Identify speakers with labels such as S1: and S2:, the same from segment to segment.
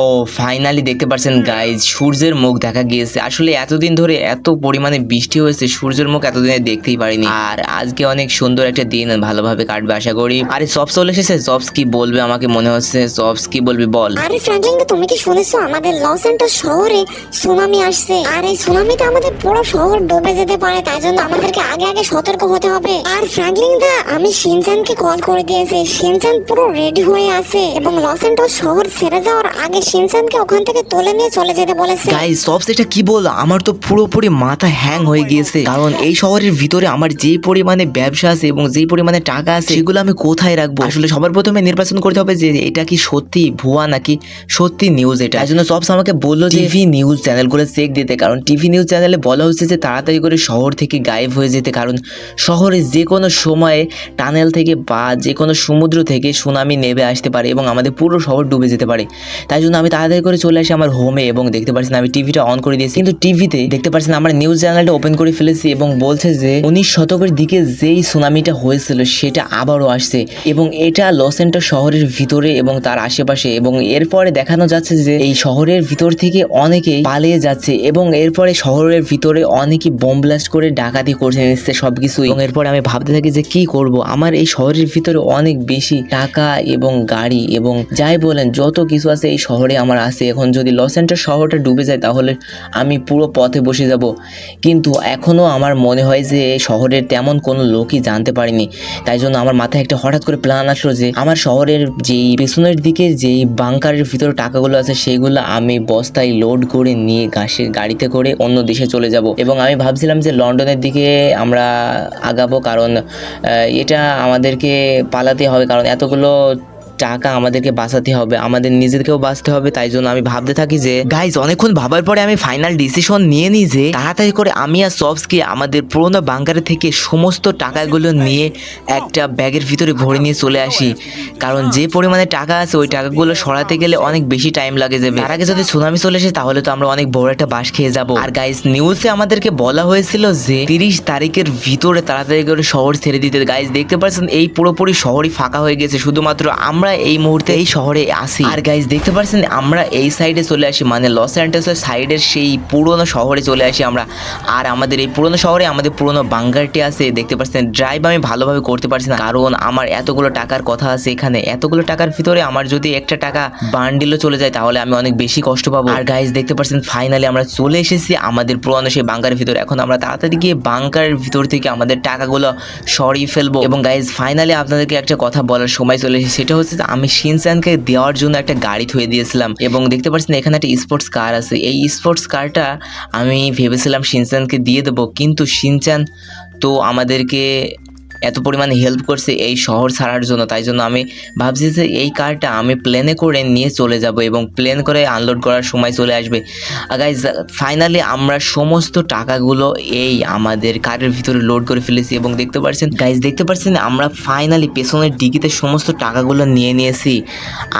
S1: ও finally দেখতে পাচ্ছেন guys সূর্যের মুখ দেখা গিয়েছে। আসলে এতদিন ধরে এত পরিমাণে বৃষ্টি হয়েছে সূর্যের মুখ এতদিনে দেখতেই পারিনি। আর আজকে অনেক সুন্দর একটা দিন ভালোভাবে কাটবে আশা করি। আরে সব চলে এসেছে সবস কি বলবে আমাকে মনে হচ্ছে সবস কি বলবি বল।
S2: আরে ফ্র্যাঙ্কলিন তুমি কি শুনেছো? আমাদের লস অ্যান্টোস শহরে সুনামি আসছে। আর এই সুনামিতে আমাদের পুরো শহর ডুবে যেতে পারে তাই জন্য আমাদেরকে আগে আগে সতর্ক হতে হবে। আর ফ্র্যাঙ্কলিন দা আমি শিনচানকে কল করে দিয়েছি। শিনচান পুরো রেডি হয়ে আছে। এবং লস অ্যান্টোস শহর ছেড়ে যাওয়ার আগে শিনচানকে ওখান থেকে তুলে নিয়ে চলে যেতে বলেছে।
S1: গাইজ সবস এটা কি বল? আমার তো পুরোপুরি মাথা হ্যাং হয়ে গিয়েছে। কারণ এই শহরের ভিতরে আমার যে পরিমাণে ব্যবসা আছে এবং যে পরিমাণে টাকা আছে সেগুলো আমি কোথায় রাখব? আসলে সবার প্রথমে নির্বাচন করতে হবে যে এটা কি সত্যি ভুয়া নাকি সত্যি নিউজ এটা? তাই জন্য সবস আমাকে বলল যে টিভি নিউজ চ্যানেলগুলো চেক দিতে। কারণ টিভি নিউজ চ্যানেলে বলা হচ্ছে যে তাড়াতাড়ি করে শহর থেকে গায়েব হয়ে যেতে। কারণ শহরে যে কোনো সময়ে টানেল থেকে বা যে কোনো সমুদ্র থেকে সুনামি নেমে আসতে পারে এবং আমাদের পুরো শহর ডুবে যেতে পারে। তাই জন্য আমি তাড়াতাড়ি করে চলে আসি আমার হোমে এবং দেখতে পাচ্ছেন আমি টিভিটা অন করে দিয়েছি। কিন্তু টিভিতে দেখতে পাচ্ছেন আমার নিউজ চ্যানেলটা ওপেন করে ফেলেছি এবং বলছে যে উনিশ শতকের দিকে যেই সুনামিটা হয়েছিল সেটা আবারও আসছে এবং এটা লস এন্টার শহরের ভিতরে এবং তার আশেপাশে এবং এরপরে দেখানো যাচ্ছে যে এই শহরের ভিতর থেকে অনেকেই পালিয়ে যাচ্ছে এবং এরপরে শহরের ভিতরে অনেকে বোম ব্লাস্ট করে ডাকাতি করছে নিচ্ছে সবকিছু এবং এরপরে আমি ভাবতে থাকি যে কি করব? আমার এই শহরের ভিতরে অনেক বেশি টাকা এবং গাড়ি এবং যাই বলেন, যত কিছু আছে এই শহরে আমার আছে। এখন যদি লস এন্টার শহরটা ডুবে যায়, তাহলে আমি পুরো পথে বসে যাব। কিন্তু এখনও আমার মনে হয় যে শহরের তেমন কোনো লোকই জানতে পারেনি। তাই জন্য আমার মাথায় একটা হঠাৎ করে প্ল্যান আসলো যে, আমার শহরের যেই পেছনের দিকে যেই বাংকারের ভিতরে টাকাগুলো আছে, সেগুলো আমি বস্তায় লোড করে নিয়ে গাছের গাড়িতে করে অন্য দেশে চলে যাব। এবং আমি ভাবছিলাম যে লন্ডনের দিকে আমরা আগাবো, কারণ এটা আমাদেরকে পালাতে হবে। কারণ এতগুলো টাকা আমাদেরকে বাঁচাতে হবে, আমাদের নিজেদেরকেও বাঁচতে হবে, তাই জন্য আমি ভাবতে থাকি যে গাইজ অনেকক্ষণ ভাবার পরে আমি ফাইনাল ডিসিশন নিয়ে নিই যে, তাড়াতাড়ি করে আমি আর সবসকে আমাদের পুরোনো বাংকারে থেকে সমস্ত টাকাগুলো নিয়ে একটা ব্যাগের ভিতরে ভরে নিয়ে চলে আসি। কারণ যে পরিমাণে টাকা আছে, ওই টাকাগুলো সরাতে গেলে অনেক বেশি টাইম লাগে যাবে। তার আগে যদি সুনামি চলে আসে, তাহলে তো আমরা অনেক বড় একটা বাস খেয়ে যাব। আর গাইজ নিউজে আমাদেরকে বলা হয়েছিল যে, তিরিশ তারিখের ভিতরে তাড়াতাড়ি করে শহর ছেড়ে দিতে। গাইজ দেখতে পাচ্ছেন, এই পুরোপুরি শহরই ফাঁকা হয়ে গেছে। শুধুমাত্র আমরা এই মুহূর্তে এই শহরে আসি আর গাইজ দেখতে পাচ্ছেন আমরা এই সাইডে চলে আসি মানে লস অ্যান্টেলসের সাইডের সেই পুরনো শহরে চলে আসি আমরা। আর আমাদের এই পুরনো শহরে আমাদের পুরনো বাঙ্গারটি আছে, দেখতে পাচ্ছেন ড্রাইভ আমি ভালোভাবে করতে পারছি না, কারণ আমার এতগুলো টাকার কথা আছে এখানে। এতগুলো টাকার ভিতরে আমার যদি একটা টাকা বান্ডিলও চলে যায়, তাহলে আমি অনেক বেশি কষ্ট পাবো। আর গাইজ দেখতে পাচ্ছেন ফাইনালি আমরা চলে এসেছি আমাদের পুরনো সেই বাঙ্কারের ভিতরে। এখন আমরা তাড়াতাড়ি গিয়ে বাঙ্কারের ভিতর থেকে আমাদের টাকাগুলো সরিয়ে ফেলব। এবং গাইজ ফাইনালি আপনাদেরকে একটা কথা বলার সময় চলে এসেছে, সেটা হচ্ছে যে আমি শিনচানকে দেওয়ার জন্য একটা গাড়ি থুয়ে দিয়েছিলাম এবং দেখতে পাচ্ছেন এখানে একটা স্পোর্টস কার আছে। এই স্পোর্টস কারটা আমি ভেবেছিলাম শিনচানকে দিয়ে দেবো, কিন্তু শিনচান তো আমাদেরকে এত পরিমাণে হেল্প করছে এই শহর ছাড়ার জন্য। তাই জন্য আমি ভাবছি যে এই কারটা আমি প্লেনে করে নিয়ে চলে যাব এবং প্লেন করে আনলোড করার সময় চলে আসবে। গাইজ ফাইনালি আমরা সমস্ত টাকাগুলো এই আমাদের কারের ভিতরে লোড করে ফেলেছি এবং দেখতে পাচ্ছেন গাইজ দেখতে পাচ্ছেন আমরা ফাইনালি পেছনের ডিগিতে সমস্ত টাকাগুলো নিয়ে নিয়েছি।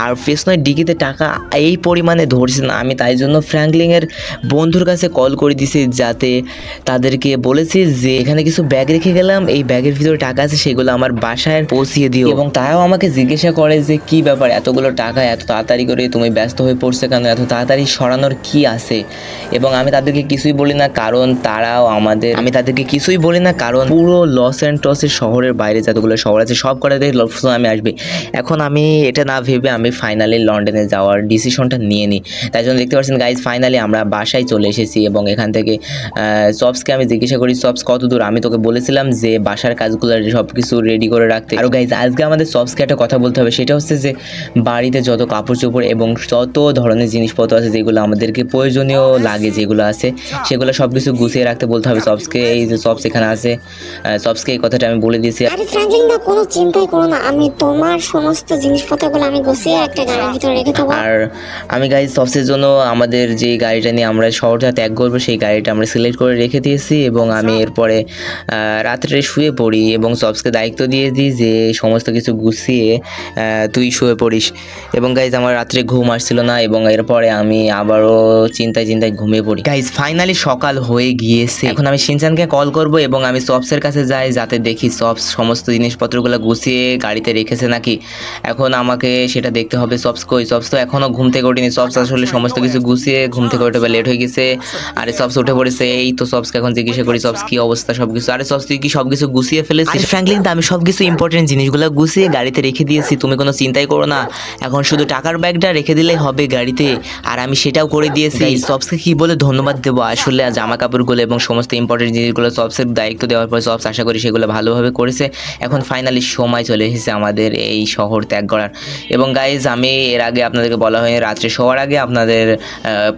S1: আর পেছনের ডিগিতে টাকা এই পরিমাণে ধরছে না। আমি তাই জন্য ফ্র্যাঙ্কলিংয়ের বন্ধুর কাছে কল করে দিছি যাতে তাদেরকে বলেছি যে এখানে কিছু ব্যাগ রেখে গেলাম, এই ব্যাগের ভিতরে টাকা আছে সেগুলো আমার বাসায় পৌঁছিয়ে দিও। এবং তারাও আমাকে জিজ্ঞাসা করে যে, কি ব্যাপার? এতগুলো টাকা, এত তাড়াতাড়ি করে তুমি ব্যস্ত হয়ে পড়ছে কেন? এত তাড়াতাড়ি সরানোর কি আছে? এবং আমি তাদেরকে কিছুই বলি না, কারণ তারাও আমাদের, আমি তাদেরকে কিছুই বলি না, কারণ পুরো লস অ্যান্ড টসের শহরের বাইরে যতগুলো শহর আছে, সব কটাতে আমি আসবে। এখন আমি এটা না ভেবে আমি ফাইনালি লন্ডনে যাওয়ার ডিসিশনটা নিয়ে নিই। তাই জন্য দেখতে পাচ্ছেন গাইজ ফাইনালি আমরা বাসায় চলে এসেছি এবং এখান থেকে সবসকে আমি জিজ্ঞাসা করি সবস কত দূর আমি তোকে বলেছিলাম যে, বাসার কাজগুলো সব কিছু রেডি করে রাখতে। আর গাইজ আজকে আমাদের সবসকে একটা কথা বলতে হবে সেটা হচ্ছে যে বাড়িতে যত কাপড় চোপড় এবং যত ধরনের জিনিসপত্র আছে যেগুলো আমাদেরকে প্রয়োজনীয় লাগে যেগুলো আছে সেগুলো সব কিছু গুছিয়ে রাখতে বলতে হবে সবসকে এই যে সবস এখানে আছে সবসকে এই কথাটা আমি বলে দিয়েছি।
S2: আরে ফ্র্যাঙ্কলিন দা কোনো চিন্তাই করো না। আমি তোমার সমস্ত জিনিসপত্রগুলো আমি গুছিয়ে একটা গাড়ির ভিতরে রেখে দেবো।
S1: আর আমি গাইজ সবসের জন্য আমাদের যে গাড়িটা নিয়ে আমরা শহরটা ত্যাগ করব সেই গাড়িটা আমরা সিলেক্ট করে রেখে দিয়েছি এবং আমি এরপরে রাত্রে শুয়ে পড়ি এবং এবং সবসকে দায়িত্ব দিয়ে দিই যে সমস্ত কিছু গুছিয়ে তুই শুয়ে পড়িস। এবং গাইজ আমার রাত্রে ঘুম আসছিল না এবং এরপরে আমি আবারও চিন্তায় চিন্তায় ঘুমিয়ে পড়ি। গাইজ ফাইনালি সকাল হয়ে গিয়েছে। এখন আমি সিনচানকে কল করব এবং আমি সবসের কাছে যাই, যাতে দেখি সবস সমস্ত জিনিসপত্রগুলো গুছিয়ে গাড়িতে রেখেছে নাকি। এখন আমাকে সেটা দেখতে হবে, সবস কই? সবস তো এখনও ঘুম থেকে ওঠেনি। সবস আসলে সমস্ত কিছু গুছিয়ে ঘুম থেকে উঠে লেট হয়ে গেছে। আরে সবস উঠে পড়েছে, এই তো সবসকে এখন জিজ্ঞাসা করি, সবস কি অবস্থা সবকিছু? আরে সবস, তুই কি সবকিছু গুছিয়ে ফেলেছিস? ফ্র্যাঙ্কলিন আমি সব কিছু ইম্পর্টেন্ট জিনিসগুলো গুছিয়ে গাড়িতে রেখে দিয়েছি। তুমি কোনো চিন্তাই করো না। এখন শুধু টাকার ব্যাগটা রেখে দিলেই হবে গাড়িতে। আর আমি সেটাও করে দিয়েছি। সবসকে কি বলে ধন্যবাদ দেবো? আসলে জামা কাপড়গুলো এবং সমস্ত ইম্পর্টেন্ট জিনিসগুলো সবসের দায়িত্ব দেওয়ার পর সবস আশা করি সেগুলো ভালোভাবে করেছে। এখন ফাইনালি সময় চলে এসেছে আমাদের এই শহর ত্যাগ করার। এবং গাইজ আমি এর আগে আপনাদেরকে বলা হয়নি রাত্রে শোয়ার আগে আপনাদের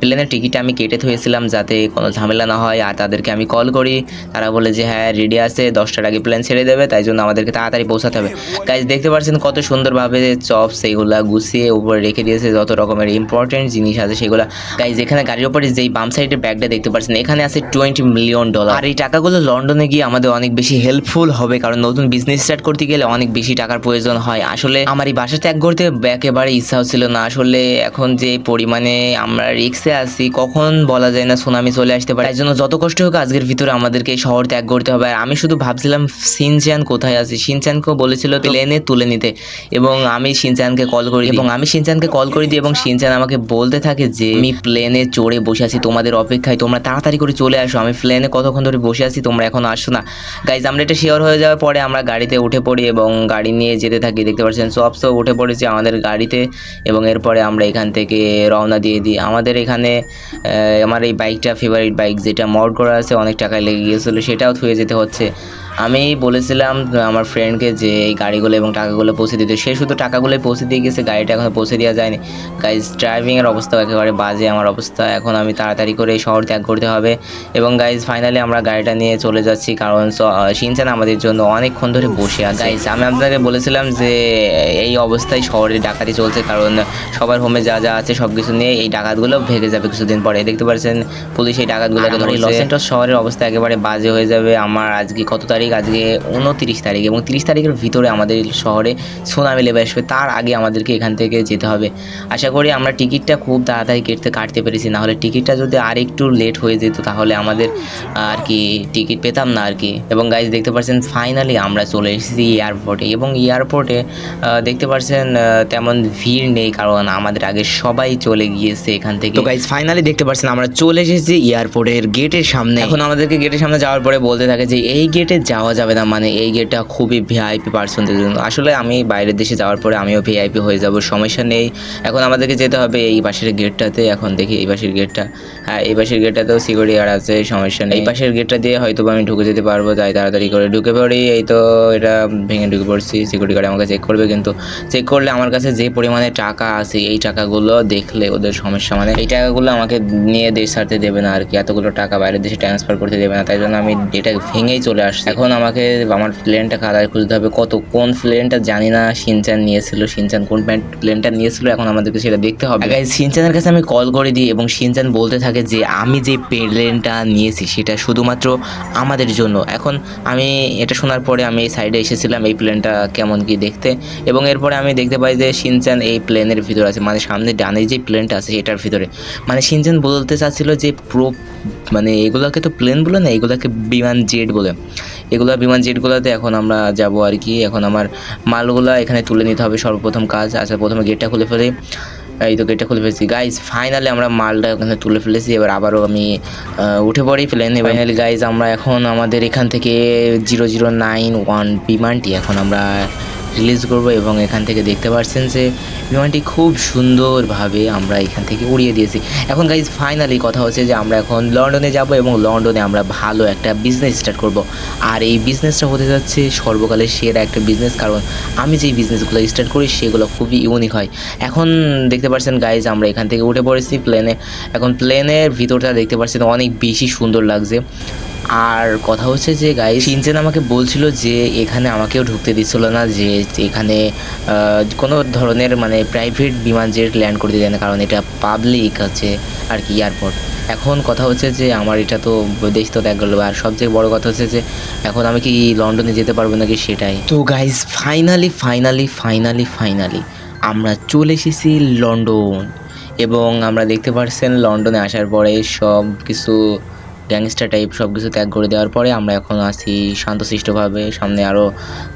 S1: প্লেনের টিকিট আমি কেটে থুয়েছিলাম যাতে কোনো ঝামেলা না হয়। আর তাদেরকে আমি কল করি। তারা বলে যে হ্যাঁ রেডি আছে। দশটার আগে প্লেন ছেড়ে দেবে, তাই জন্য আমাদেরকে তাড়াতাড়ি পৌঁছাতে হবে। গাইজ দেখতে পাচ্ছেন কত সুন্দরভাবে চপস এইগুলা গুছিয়ে উপরে রেখে দিয়েছে, যত রকমের ইম্পর্টেন্ট জিনিস আছে সেগুলো। গাইজ এখানে গাড়ির উপরে যেই বাম সাইডের ব্যাগটা দেখতে পাচ্ছেন, এখানে আছে টোয়েন্টি মিলিয়ন ডলার আর এই টাকাগুলো লন্ডনে গিয়ে আমাদের অনেক বেশি হেল্পফুল হবে, কারণ নতুন বিজনেস স্টার্ট করতে গেলে অনেক বেশি টাকার প্রয়োজন হয়। আসলে আমার এই বাসা ত্যাগ করতে একেবারে ইচ্ছা হচ্ছিল না। আসলে এখন যে পরিমাণে আমরা রিক্সে আছি, কখন বলা যায় না সুনামি চলে আসতে পারে। তাই জন্য যত কষ্ট হোক আজকের ভিতরে আমাদেরকে এই শহর ত্যাগ করতে হবে। আর আমি শুধু ভাবছিলাম সিনচ্যান কোথায় আছে? সিনচ্যানকেও বলেছিল প্লেনে তুলে নিতে। এবং আমি সিনচ্যানকে কল করি এবং আমি সিনচ্যানকে কল করে দিই এবং সিনচ্যান আমাকে বলতে থাকে যে আমি প্লেনে চড়ে বসে আছি তোমাদের অপেক্ষায় তোমরা তাড়াতাড়ি করে চলে আসো। আমি প্লেনে কতক্ষণ ধরে বসে আছি তোমরা এখন আসো না। গাইজ আমরা এটা শেয়ার হয়ে যাওয়ার পরে আমরা গাড়িতে উঠে পড়ি এবং গাড়ি নিয়ে যেতে থাকি দেখতে পাচ্ছেন? সবসও উঠে পড়েছে আমাদের গাড়িতে এবং এরপরে আমরা এখান থেকে রওনা দিয়ে দিই। আমাদের এখানে আমার এই বাইকটা ফেভারিট বাইক যেটা মড করা আছে অনেক টাকায় লেগে গিয়েছিল সেটাও থুয়ে যেতে হচ্ছে। আমি বলেছিলাম আমার ফ্রেন্ডকে যে এই গাড়িগুলো এবং টাকাগুলো পৌঁছে দিতে। সে শুধু টাকাগুলোই পৌঁছে দিয়ে গেছে গাড়িটা এখনও পৌঁছে দেওয়া যায়নি। গাইজ ড্রাইভিংয়ের অবস্থা একেবারে বাজে আমার অবস্থা। এখন আমি তাড়াতাড়ি করে এই শহর ত্যাগ করতে হবে। এবং গাইজ ফাইনালি আমরা গাড়িটা নিয়ে চলে যাচ্ছি কারণ সিনচান আমাদের জন্য অনেকক্ষণ ধরে বসে আছে। গাইজ আমি আপনাকে বলেছিলাম যে এই অবস্থায় শহরে ডাকাতি চলছে কারণ সবার হোমে যা যা আছে সব কিছু নিয়ে এই ডাকাতগুলো ভেঙে যাবে কিছুদিন পরে। দেখতে পাচ্ছেন পুলিশ এই ডাকাতগুলোকে ধরে লস শহরের অবস্থা একেবারে বাজে হয়ে যাবে। আমার আজকে কত তারিখ? আজকে উনত্রিশ তারিখ এবং তিরিশ তারিখের ভিতরে আমাদের শহরে সুনামি লেবে আসবে। তার আগে আমাদেরকে এখান থেকে যেতে হবে। আশা করি আমরা টিকিটটা খুব তাড়াতাড়ি কেটে কাটতে পেরেছি। নাহলে টিকিটটা যদি আর একটু লেট হয়ে যেত তাহলে আমাদের আর কি টিকিট পেতাম না আর কি। এবং গাইজ দেখতে পাচ্ছেন ফাইনালি আমরা চলে এসেছি এয়ারপোর্টে এবং এয়ারপোর্টে দেখতে পাচ্ছেন তেমন ভিড় নেই কারণ আমাদের আগে সবাই চলে গিয়েছে এখান থেকে। তো গাইজ ফাইনালি দেখতে পাচ্ছেন আমরা চলে এসেছি এয়ারপোর্টের গেটের সামনে। এখন আমাদেরকে গেটের সামনে যাওয়ার পরে বলতে থাকে যে এই গেটে যাওয়া যাবে না মানে এই গেটটা খুবই ভিআইপি পার্সনদের জন্য। আসলে আমি বাইরের দেশে যাওয়ার পরে আমিও ভিআইপি হয়ে যাব, সমস্যা নেই। এখন আমাদেরকে যেতে হবে এই পাশের গেটটাতে এখন দেখি এই পাশের গেটটা হ্যাঁ এই পাশের গেটটাতেও সিকিউরিটি গার্ড আছে, সমস্যা নেই। এই পাশের গেটটা দিয়ে হয়তো আমি ঢুকে যেতে পারব তাই তাড়াতাড়ি করে। ঢুকে পড়ি, এই তো এটা ভেঙে ঢুকে পড়ছি সিকিউরিটি গার্ড আমাকে চেক করবে কিন্তু চেক করলে আমার কাছে যে পরিমাণে টাকা আছে, এই টাকাগুলো দেখলে ওদের সমস্যা। মানে এই টাকাগুলো আমাকে নিয়ে দেশ ছাড়তে দেবে না আর কি, এতগুলো টাকা বাইরের দেশে ট্রান্সফার করতে দেবে না, তাই জন্য আমি এটা ভেঙেই চলে আসছি। এখন আমাকে আমার প্লেনটা কালার খুঁজতে হবে। কত, কোন প্লেনটা জানি না। সিনচান নিয়েছিল। সিনচান কোন প্যান্ট প্লেনটা নিয়েছিল, এখন আমাদেরকে সেটা দেখতে হবে। সিনচানের কাছে আমি কল করে দিই এবং সিনচান বলতে থাকে যে, আমি যে প্লেনটা নিয়েছি, সেটা শুধুমাত্র আমাদের জন্য। এখন আমি এটা শোনার পরে আমি এই সাইডে এসেছিলাম, এই প্লেনটা কেমন কি দেখতে। এবং এরপরে আমি দেখতে পাই যে সিনচান এই প্লেনের ভিতরে আছে। মানে সামনে ডানে যে প্লেনটা আছে এটার ভিতরে। মানে সিনচান বলতে চাচ্ছিল যে প্রো মানে এগুলোকে তো প্লেন বলে না, এগুলোকে বিমান জেট বলে। এগুলো বিমান জেটগুলোতে এখন আমরা যাব আর কি। এখন আমার মালগুলো এখানে তুলে নিতে হবে সর্বপ্রথম কাজ। আচ্ছা প্রথমে গেটটা খুলে ফেলি। এই তো গেটটা খুলে ফেলেছি। গাইজ ফাইনালি আমরা মালটা ওখানে তুলে ফেলেছি। এবার আবারও আমি উঠে পড়ি প্লেন ফাইনালি গাইজ আমরা এখন আমাদের এখান থেকে জিরো জিরো নাইন ওয়ান বিমানটি এখন আমরা রিলিজ করব এবং এখান থেকে দেখতে পাচ্ছেন যে বিমানটি খুব সুন্দরভাবে আমরা এখান থেকে উড়িয়ে দিয়েছি। এখন গাইজ ফাইনালি কথা হচ্ছে যে আমরা এখন লন্ডনে যাব এবং লন্ডনে আমরা ভালো একটা বিজনেস স্টার্ট করব। আর এই বিজনেসটা হতে যাচ্ছে সর্বকালের সেরা একটা বিজনেস কারণ আমি যেই বিজনেসগুলো স্টার্ট করি সেগুলো খুবই ইউনিক হয়। এখন দেখতে পাচ্ছেন গাইজ আমরা এখান থেকে উঠে পড়েছি প্লেনে এখন প্লেনের ভিতরটা দেখতে পাচ্ছেন অনেক বেশি সুন্দর লাগছে। আর কথা হচ্ছে যে গাই সিনচেন আমাকে বলছিল যে, এখানে আমাকেও ঢুকতে দিচ্ছিল না, যে এখানে কোনো ধরনের মানে প্রাইভেট বিমান জেট ল্যান্ড করতে দেয় না, কারণ এটা পাবলিক আছে আর কি এয়ারপোর্ট এখন কথা হচ্ছে যে, আমার এটা তো দেশ তো করল। আর সবচেয়ে বড় কথা হচ্ছে যে, এখন আমি কি লন্ডনে যেতে পারব নাকি সেটাই। তো guys finally finally finally finally আমরা চলে এসেছি লন্ডন। এবং আমরা দেখতে পাচ্ছেন লন্ডনে আসার পরে সব কিছু গ্যাংস্টার টাইপ সব কিছু ত্যাগ করে দেওয়ার পরে আমরা এখন আছি শান্তশিষ্টভাবে। সামনে আরও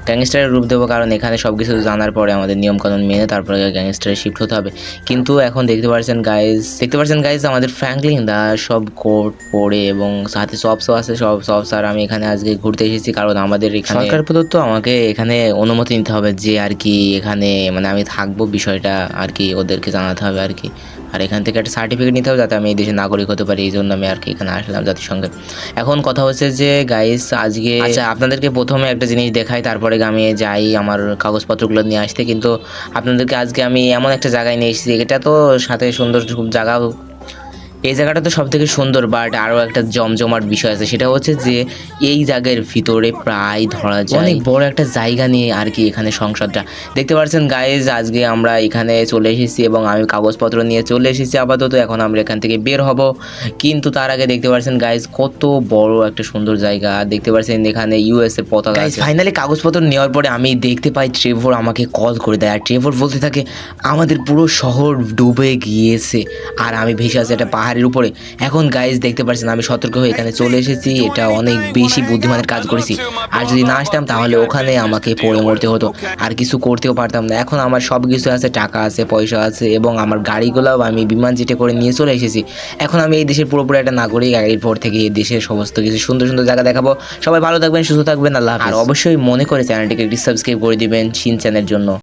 S1: গ্যাংস্টারের রূপ দেবো, কারণ এখানে সব কিছু জানার পরে আমাদের নিয়মকানুন মেনে তারপরে গ্যাংস্টারে শিফট হতে হবে। কিন্তু এখন দেখতে পাচ্ছেন গাইজ দেখতে পাচ্ছেন গাইজ আমাদের ফ্র্যাঙ্কলিন দা সব কোট পরে এবং সাথে সবসও আছে। সব সব স্যার আমি এখানে আজকে ঘুরতে এসেছি, কারণ আমাদের সরকার প্রদত্ত আমাকে এখানে অনুমতি নিতে হবে যে আর কি এখানে মানে আমি থাকব বিষয়টা আর কি, ওদেরকে জানাতে হবে আর কি। আর এখান থেকে একটা সার্টিফিকেট নিতে হবে যাতে আমি এই দেশের নাগরিক হতে পারি, এই জন্য আমি আর কি এখানে আসলাম জাতিসংঘে। এখন কথা হচ্ছে যে গাইস আজকে আচ্ছা আপনাদেরকে প্রথমে একটা জিনিস দেখাই, তারপরে আমি যাই আমার কাগজপত্রগুলো নিয়ে আসতে। কিন্তু আপনাদেরকে আজকে আমি এমন একটা জায়গায় নিয়ে এসেছি, এটা তো সাথে সুন্দর খুব জায়গা এই জায়গাটা তো সব থেকে সুন্দর বাট আরও একটা জমজমাট বিষয় আছে। সেটা হচ্ছে যে এই জায়গার ভিতরে প্রায় ধরা যায় অনেক বড় একটা জায়গা নিয়ে আর কি এখানে সংসদটা দেখতে পাচ্ছেন গাইজ আজকে আমরা এখানে চলে এসেছি এবং আমি কাগজপত্র নিয়ে চলে এসেছি আপাতত। এখন আমরা এখান থেকে বের হব। কিন্তু তার আগে দেখতে পাচ্ছেন গাইজ কত বড় একটা সুন্দর জায়গা। দেখতে পাচ্ছেন এখানে ইউএস এর পতাকা ফাইনালি কাগজপত্র নেওয়ার পরে আমি দেখতে পাই ট্রেভর আমাকে কল করে দেয়। আর ট্রেভর বলতে থাকে আমাদের পুরো শহর ডুবে গিয়েছে। আর আমি ভেসে আছি একটা পাহাড়ের উপরে। এখন গাইজ দেখতে পাচ্ছেন আমি সতর্ক হয়ে এখানে চলে এসেছি। এটা অনেক বেশি বুদ্ধিমানের কাজ করেছি। আর যদি না আসতাম, তাহলে ওখানে আমাকে পড়ে মরতে হতো। আর কিছু করতেও পারতাম না। এখন আমার সব কিছু আছে, টাকা আছে, পয়সা আছে এবং আমার গাড়িগুলোও আমি বিমান জেটে করে নিয়ে চলে এসেছি। এখন আমি এই দেশের পুরোপুরি একটা নাগরিক। এরপর থেকে এই দেশের সমস্ত কিছু সুন্দর সুন্দর জায়গা দেখাবো। সবাই ভালো থাকবেন, সুস্থ থাকবেন, আল্লাহ। আর অবশ্যই মনে করে চ্যানেলটিকে একটি সাবস্ক্রাইব করে দিবেন চিন চ্যানেলের জন্য।